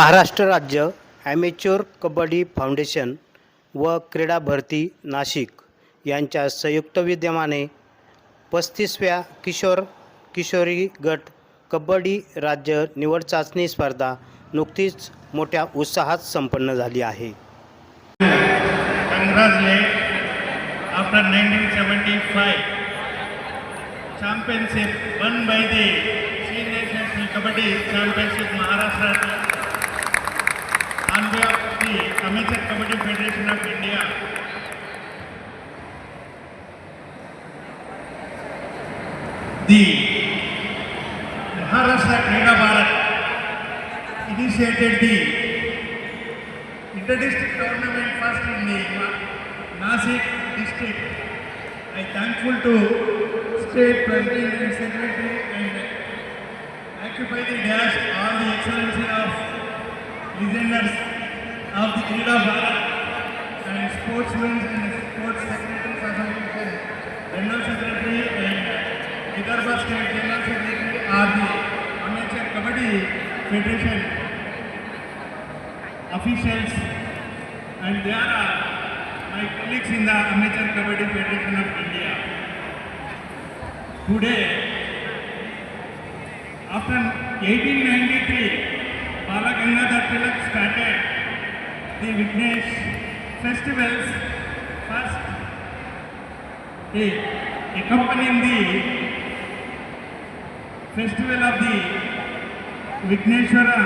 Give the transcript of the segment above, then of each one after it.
महाराष्ट्र राज्य ॲमेच्युअर कबड्डी फाउंडेशन व क्रीडा भरती नाशिक यांच्या संयुक्त विद्यमाने पस्तीसव्या किशोर किशोरी गट कबड्डी राज्य निवड चाचणी स्पर्धा नुकतीच मोठ्या उत्साहात संपन्न झाली आहे. congratulate after 1975 championship won by the Senior National behalf of the Amateur Kabaddi Federation of India. The Maharashtra Krida Bharat initiated the inter-district tournament first in the Nasik district. I thankful to state president and secretary and occupy the dash all the excellency of listeners of the Krida Bharat and sportsmen and sports secretaries association, general secretary and Vidarbha state general secretary are the amateur kabaddi federation officials and they are my colleagues in the Amateur Kabaddi Federation of India. Today, after 1893, Bala Gangadhar Tilak started the Vignesh festivals first eh, accompanying the festival of the Vigneshwara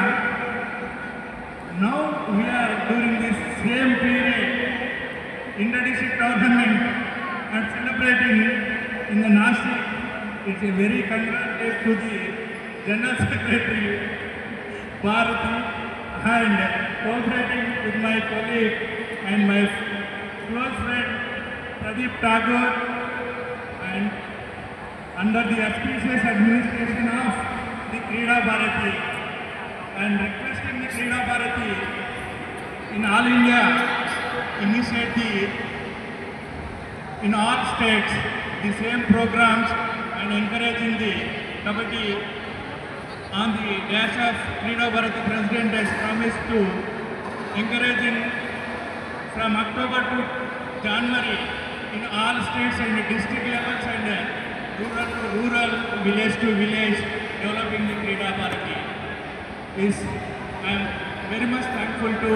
now we are during this same period inter-district government and celebrating in the Nashik. It's a very congratulations to the General Secretary Bharati and cooperating with my colleague and my close friend Pradeep Tagore and under the auspicious administration of the Krida Bharati and requesting the Krida Bharati in all India initiate the in all states the same programs and encouraging the Kabaddi on the dash of Krida Bharati President has promised to encourage in from October to January in all states and district levels and rural to rural, village to village, developing the Krida Bharati This, I am very much thankful to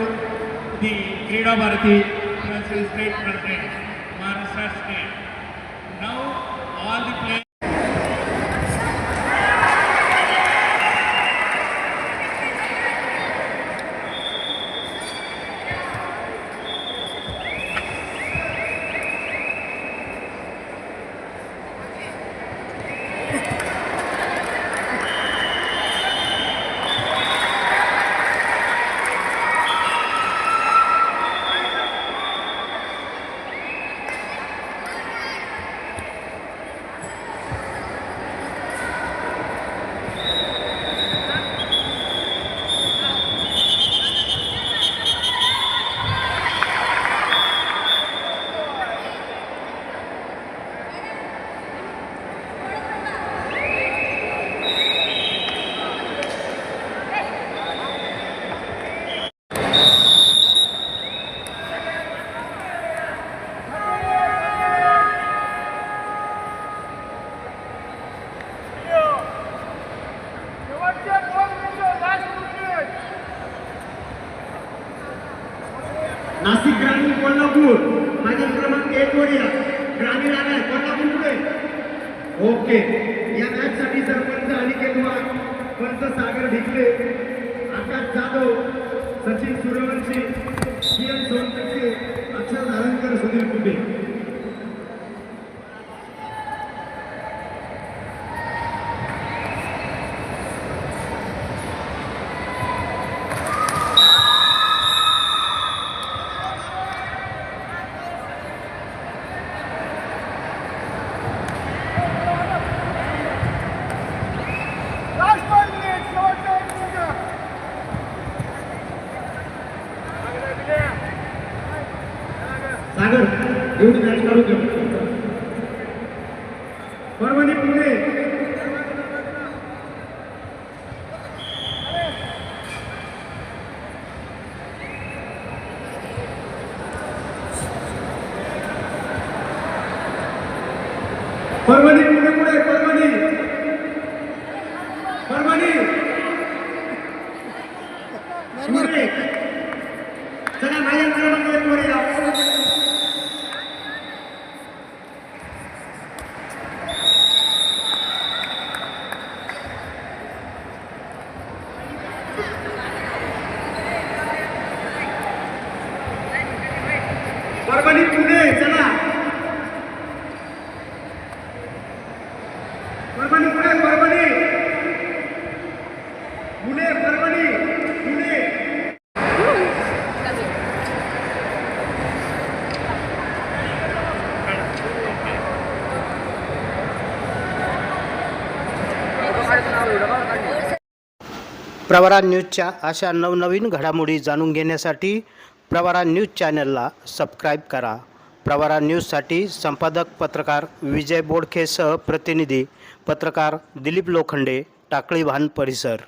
the Krida Bharati President, State President, Maharashtra State. Now all the players. Nashik ग्रामीण कोल्हापूर. माझे क्रमांक एक वर या. ग्रामीण आलाय. कोल्हापूर पुढे. Okay. या मॅच साठी सरपंच अनिकेत वाघ पंच सागर ढिकले आकाश जाधव सचिन सूर्यवंशी किरण सोनटक्के अक्षर धारणकर सुधीर कुटे સાગર એવી મેચ કરું છું પરમની પુણે પરમની પુણે પુણે प्रवरा न्यूजच्या अशा नवनवीन घडामोडी जाणून घेण्यासाठी प्रवरा न्यूज चॅनलला सबस्क्राईब करा. प्रवरा न्यूजसाठी संपादक पत्रकार विजय बोडखेसह प्रतिनिधी पत्रकार दिलीप लोखंडे टाकळीभान परिसर.